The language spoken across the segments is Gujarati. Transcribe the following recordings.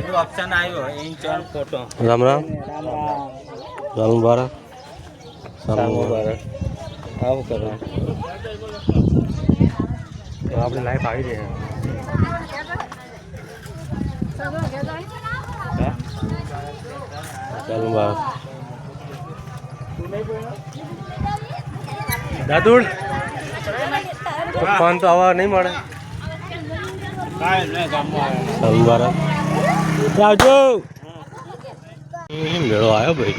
આજુ ઓપ્શન આવ્યો ઇંચ ઓન ફોટો રામ રામ. રામ રામ મુબારક. સાલ મુબારક. આવું કરો. તો આપણે લાઈફ આવી રહી સાલ મુબારક. દાદુડ ફોન તો આવા નહીં મળે. કાંઈ નહીં ગામમાં મુબારક. આવજો. મેળો આવ્યો ભાઈ.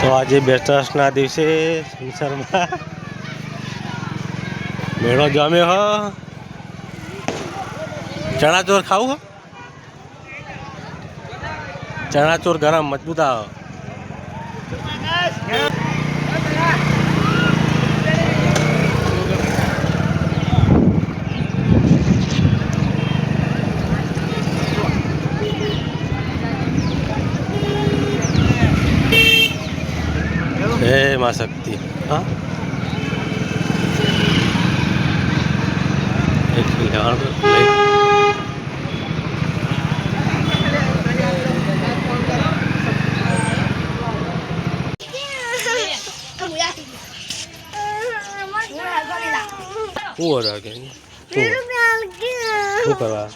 તો આજે બેસ્ટર્સના દિવસે સંસારમાં મેળો જમ્યો હો. ચણા ચોર ખાવું હો? ચણા ચોર ગરમ મજબૂત આવે. હે માં શક્તિ. હા? એક લેવાનું લઈ શું ઓર્ડર કે શું શું કરવા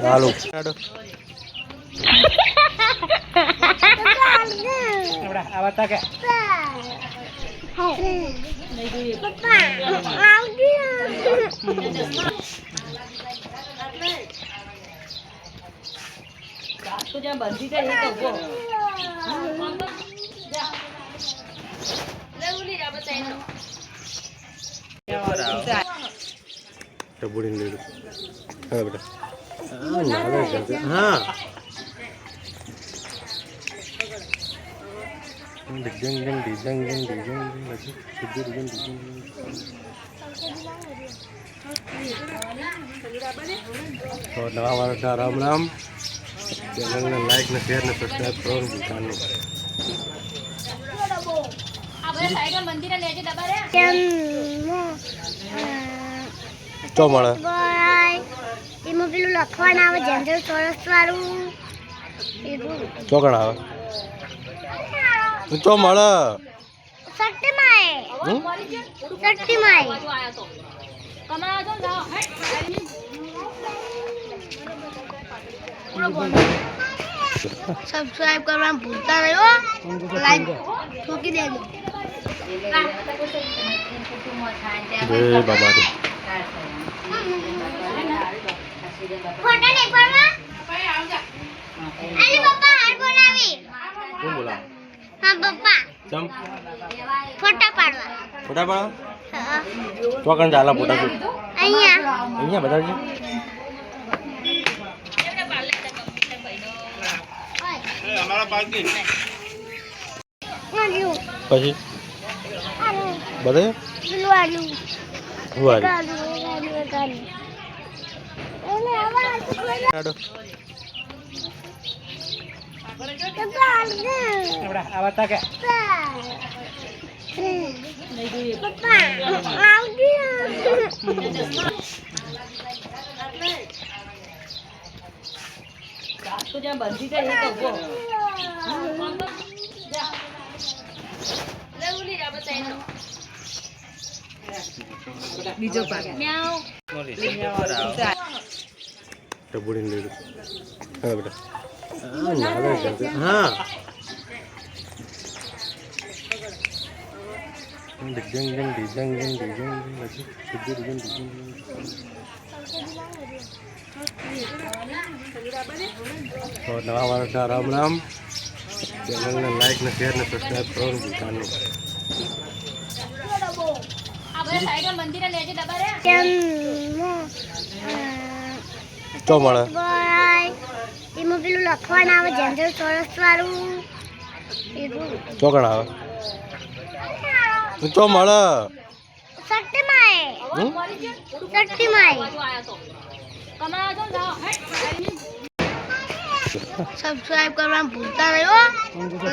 ચાલુ આડો આવા તાકે ટબુડીને લીધું હા બેટા હા નાવે જલ્દી હા design design design design design તો નવા વર્ષના રામ રામ ચેનલને લાઈક ને શેર ને સબસ્ક્રાઈબ કરવાનું ભૂલતા નહીં તો મળે. એમાં પેલું લખવાનું આવે જનરલ ચોરસ વાળું. ચોકણ આવે તો મળે. સબસ્ક્રાઇબ કરવાનું ભૂલતા નહીં હો. લાઈક ઠોકી દેજો. બાબા પડવા. કોણ બોલા હા પપ્પા ચમ ફોટા પાડવા. ફોટા પાડો હા. ચોકણ ચાલા ફોટા શૂટ અહીંયા અહીંયા બતાવજો પછી? बताया Lauli apa tayo? બીજો પાક મ્યાઉ. ટબુડીને લીધું હા બેટા હા નાવે જલ્દી હા ડિઝાઇન ડિઝાઇન ડિઝાઇન ડિઝાઇન તો નવા વર્ષના રામ રામ. ચેનલને લાઈક ને શેર ને સબસ્ક્રાઈબ કરવાનું ભૂલતા નહીં તો મળે. એમાં પેલું લખવાનું આવે જનરલ ચોરસ વાળું. ચોકણ આવે તો મળે. સબસ્ક્રાઇબ કરવાનું ભૂલતા નહીં જય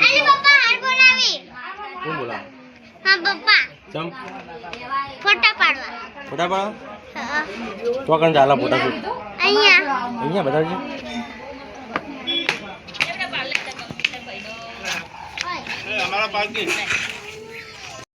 અરે પપ્પા કોણ બોલા હા પપ્પા. ચમ? ફોટા પાડવા. ફોટા પાડો. હા. ચોકણ ચાલા ફોટા શૂટ. અહીંયા. અહીંયા બધા અમારા પાર્કિંગ